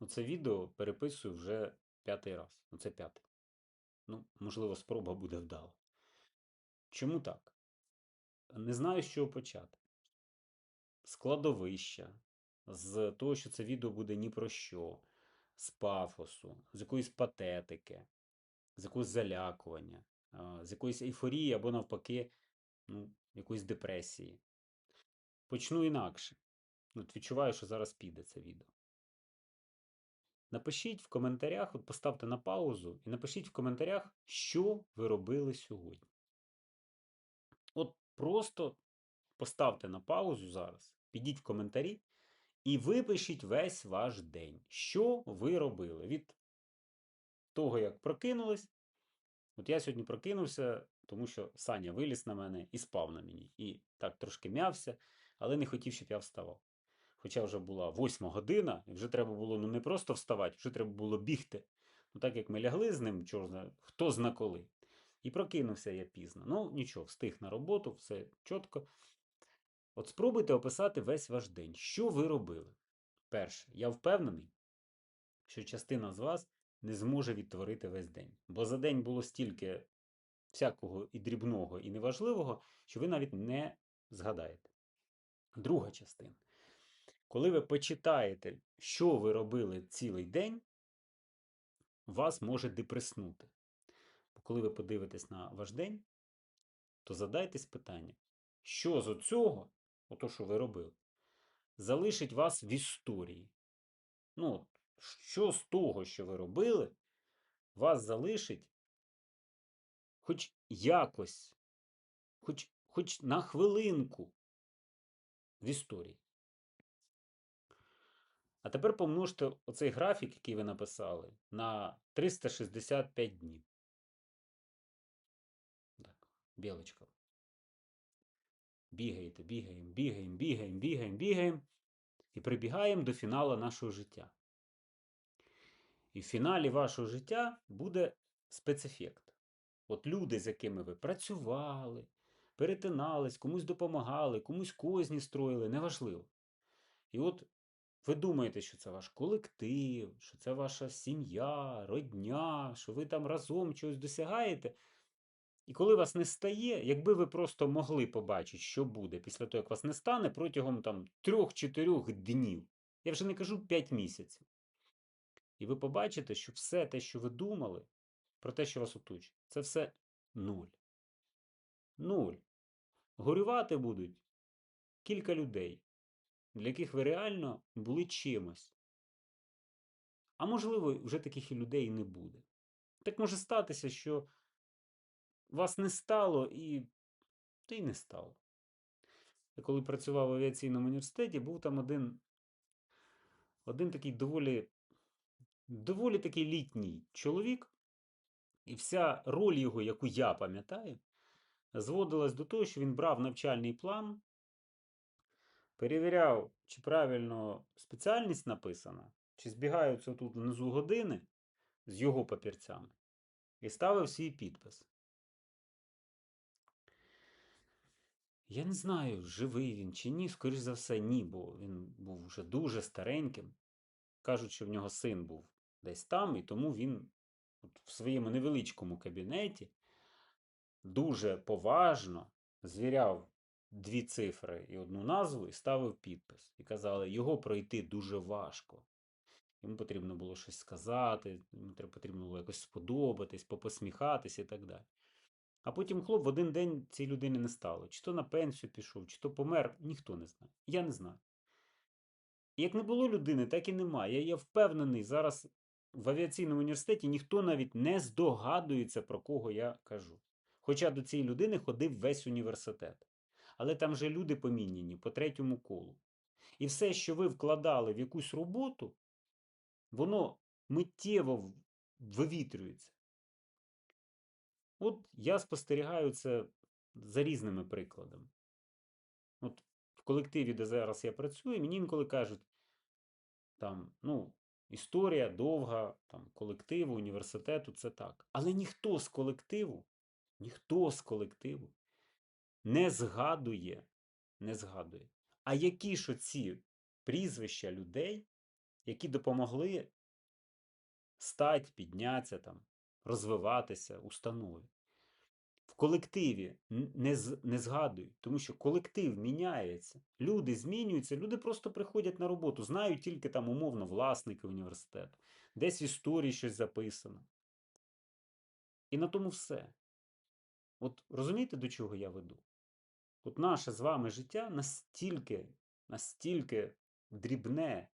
Оце відео переписую вже п'ятий раз. Оце п'ятий. Ну, можливо, спроба буде вдала. Чому так? Не знаю, з чого почати. Складовища, з того, що це відео буде ні про що, з пафосу, з якоїсь патетики, з якогось залякування, з якоїсь ейфорії або навпаки, ну, якоїсь депресії. Почну інакше. От відчуваю, що зараз піде це відео. Напишіть в коментарях, от поставте на паузу і напишіть в коментарях, що ви робили сьогодні. От просто поставте на паузу зараз, підіть в коментарі і випишіть весь ваш день. Що ви робили? Від того, як прокинулись. От я сьогодні прокинувся, тому що Саня виліз на мене і спав на мені. І так трошки м'явся, але не хотів, щоб я вставав. Хоча вже була восьма година, і вже треба було ну не просто вставати, вже треба було бігти. Ну так як ми лягли з ним, чор зна- хто зна коли. І прокинувся я пізно. Ну нічого, встиг на роботу, все чітко. От спробуйте описати весь ваш день. Що ви робили? Перше, я впевнений, що частина з вас не зможе відтворити весь день. Бо за день було стільки всякого і дрібного, і неважливого, що ви навіть не згадаєте. Друга частина. Коли ви почитаєте, що ви робили цілий день, вас може депреснути. Бо коли ви подивитесь на ваш день, то задайтесь питання, що з оцього, ото що ви робили, залишить вас в історії. Ну, що з того, що ви робили, вас залишить хоч якось, хоч, хоч на хвилинку в історії. А тепер помножте оцей графік, який ви написали, на 365 днів. Так, білочка. Бігаєте, бігаємо, бігаємо, бігаємо, бігаємо, бігаємо. І прибігаємо до фіналу нашого життя. І в фіналі вашого життя буде спецефект. От люди, з якими ви працювали, перетинались, комусь допомагали, комусь козні строїли, неважливо. І от ви думаєте, що це ваш колектив, що це ваша сім'я, родня, що ви там разом чогось досягаєте. І коли вас не стає, якби ви просто могли побачити, що буде після того, як вас не стане, протягом там 3-4 днів, я вже не кажу 5 місяців. І ви побачите, що все те, що ви думали, про те, що вас оточує, це все нуль. Нуль. Горювати будуть кілька людей, для яких ви реально були чимось. А можливо, вже таких і людей не буде. Так може статися, що вас не стало і та й не стало. Я коли працював в авіаційному університеті, був там один, один такий доволі, доволі такий літній чоловік, і вся роль його, яку я пам'ятаю, зводилась до того, що він брав навчальний план, перевіряв, чи правильно спеціальність написана, чи збігаються тут внизу години з його папірцями, і ставив свій підпис. Я не знаю, живий він чи ні, скоріш за все, ні, бо він був вже дуже стареньким. Кажуть, що в нього син був десь там, і тому він от в своєму невеличкому кабінеті дуже поважно звіряв дві цифри і одну назву і ставив підпис. І казали, його пройти дуже важко. Йому потрібно було щось сказати, йому потрібно було якось сподобатись, попосміхатись і так далі. А потім хлоп в один день цій людини не стало. Чи то на пенсію пішов, чи то помер, ніхто не знає. Я не знаю. Як не було людини, так і немає. Я, я впевнений, зараз в авіаційному університеті ніхто навіть не здогадується, про кого я кажу. Хоча до цієї людини ходив весь університет. Але там же люди поміняні по третьому колу. І все, що ви вкладали в якусь роботу, воно миттєво вивітрюється. От я спостерігаю це за різними прикладами. От в колективі, де зараз я працюю, мені інколи кажуть, там, ну, історія довга, там, колективу, університету, це так. Але ніхто з колективу, ніхто з колективу не згадує, не згадує. А які ж оці прізвища людей, які допомогли стать, піднятися, там, розвиватися установі. В колективі не не згадують, тому що колектив міняється, люди змінюються, люди просто приходять на роботу, знають тільки там умовно власники університету, десь в історії щось записано. І на тому все. От розумієте, до чого я веду? От наше з вами життя настільки, настільки дрібне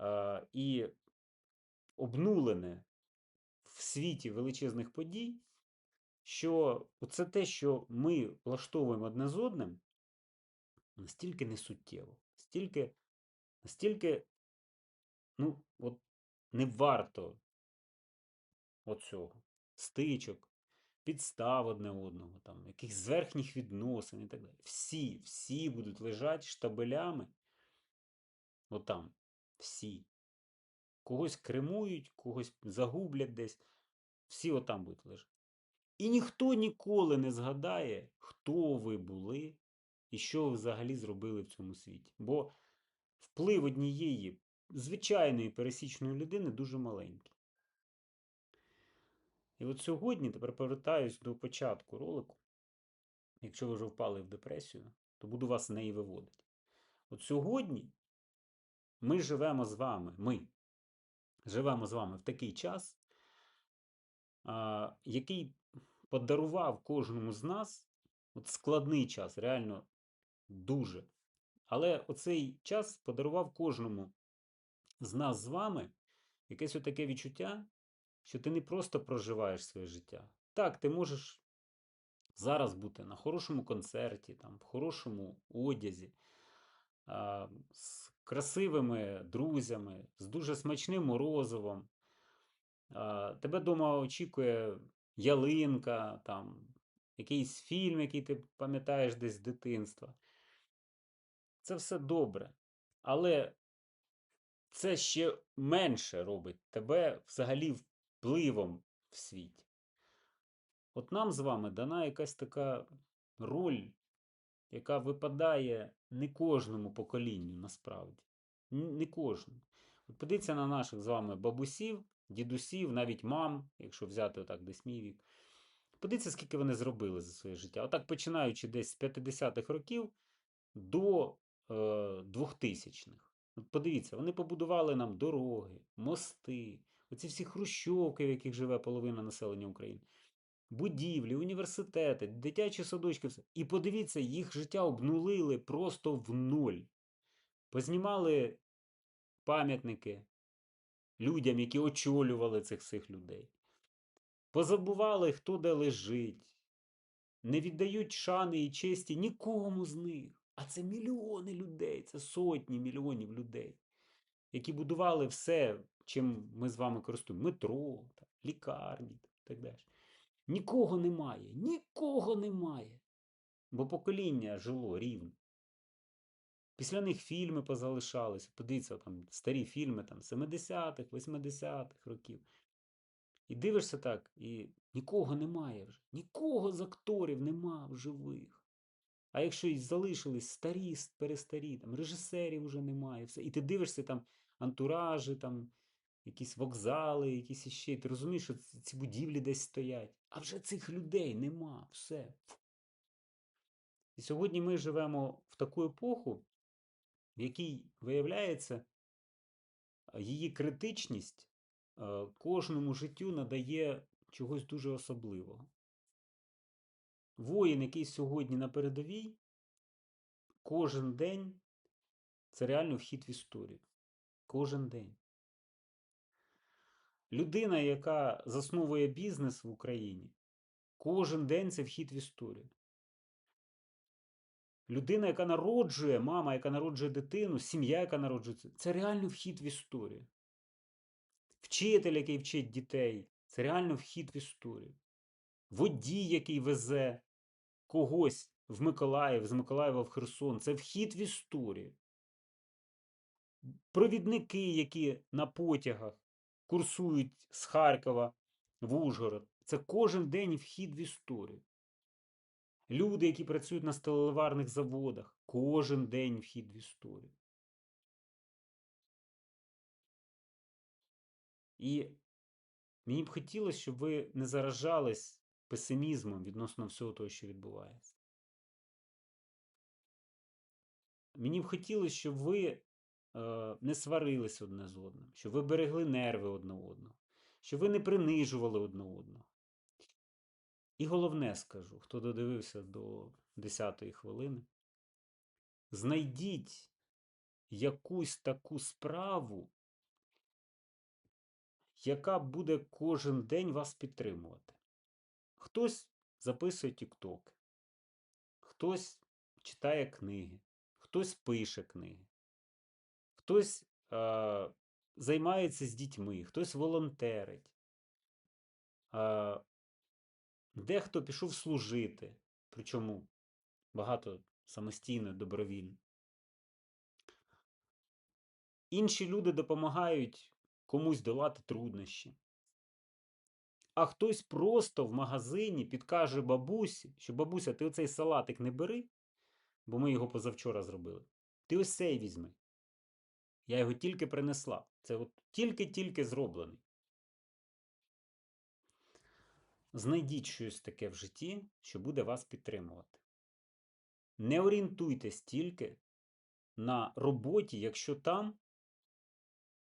е, і обнулене в світі величезних подій, що це те, що ми влаштовуємо одне з одним, настільки несуттєво, настільки, настільки, ну, от не варто оцього. Стичок, підстав одне одного, там, якихось зверхніх відносин і так далі. Всі, всі будуть лежати штабелями. Отам. Всі. Когось кремують, когось загублять десь. Всі отам будуть лежати. І ніхто ніколи не згадає, хто ви були і що ви взагалі зробили в цьому світі. Бо вплив однієї звичайної пересічної людини дуже маленький. І от сьогодні, тепер повертаюсь до початку ролику. Якщо ви вже впали в депресію, то буду вас з неї виводити. От сьогодні ми живемо з вами, ми живемо з вами в такий час, який подарував кожному з нас от складний час, реально дуже. Але оцей час подарував кожному з нас з вами якесь таке відчуття, що ти не просто проживаєш своє життя. Так, ти можеш зараз бути на хорошому концерті, там, в хорошому одязі, а, з красивими друзями, з дуже смачним морозивом. А, тебе вдома очікує ялинка, там, якийсь фільм, який ти пам'ятаєш десь з дитинства. Це все добре. Але це ще менше робить тебе взагалі впливом в світі. От нам з вами дана якась така роль, яка випадає не кожному поколінню насправді. Не кожному. От подивіться на наших з вами бабусів, дідусів, навіть мам, якщо взяти отак десь мій вік. Подивіться, скільки вони зробили за своє життя. Отак починаючи десь з 50-х років до е, 2000-х. От Подивіться, вони побудували нам дороги, мости, оці всі хрущовки, в яких живе половина населення України, будівлі, університети, дитячі садочки. все. І подивіться, їх життя обнулили просто в нуль. Познімали пам'ятники людям, які очолювали цих всіх людей. Позабували, хто де лежить, не віддають шани і честі нікому з них. А це мільйони людей, це сотні мільйонів людей, які будували все, чим ми з вами користуємо: метро, лікарні і так далі. Нікого немає, нікого немає. Бо покоління жило рівно. Після них фільми позалишалися. Подивіться, там старі фільми там, 70-х, 80-х років. І дивишся так, і нікого немає вже. Нікого з акторів нема в живих. А якщо і залишились старі, перестарі, там, режисерів вже немає. все. І ти дивишся там антуражі, там, якісь вокзали, якісь іще. Ти розумієш, що ці будівлі десь стоять. А вже цих людей нема. Все. І сьогодні ми живемо в таку епоху, в якій виявляється, її критичність кожному життю надає чогось дуже особливого. Воїн, який сьогодні на передовій, кожен день це реально вхід в історію. Кожен день. Людина, яка засновує бізнес в Україні, кожен день це вхід в історію. Людина, яка народжує, мама, яка народжує дитину, сім'я, яка народжується, це реально вхід в історію. Вчитель, який вчить дітей, це реально вхід в історію. Водій, який везе когось в Миколаїв, з Миколаєва в Херсон, це вхід в історію. Провідники, які на потягах курсують з Харкова в Ужгород, це кожен день вхід в історію. Люди, які працюють на сталеливарних заводах, кожен день вхід в історію. І мені б хотілося, щоб ви не заражались песимізмом відносно всього того, що відбувається. Мені б хотілося, щоб ви не сварились одне з одним, щоб ви берегли нерви одне одного, щоб ви не принижували одне одного. І головне скажу, хто додивився до 10-ї хвилини, знайдіть якусь таку справу, яка буде кожен день вас підтримувати. Хтось записує тіктоки, хтось читає книги, хтось пише книги, хтось е, займається з дітьми, хтось волонтерить. Е, Дехто пішов служити, причому багато самостійно, добровільно. Інші люди допомагають комусь долати труднощі. А хтось просто в магазині підкаже бабусі, що бабуся, ти оцей салатик не бери, бо ми його позавчора зробили. Ти ось цей візьми. Я його тільки принесла. Це от тільки-тільки зроблений. Знайдіть щось таке в житті, що буде вас підтримувати. Не орієнтуйтесь тільки на роботі, якщо там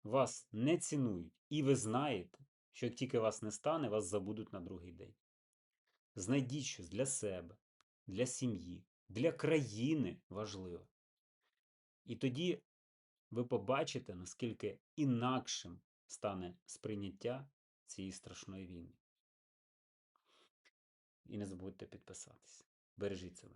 вас не цінують, і ви знаєте, що як тільки вас не стане, вас забудуть на другий день. Знайдіть щось для себе, для сім'ї, для країни важливе. І тоді ви побачите, наскільки інакшим стане сприйняття цієї страшної війни. І не забудьте підписатись. Бережіть себе.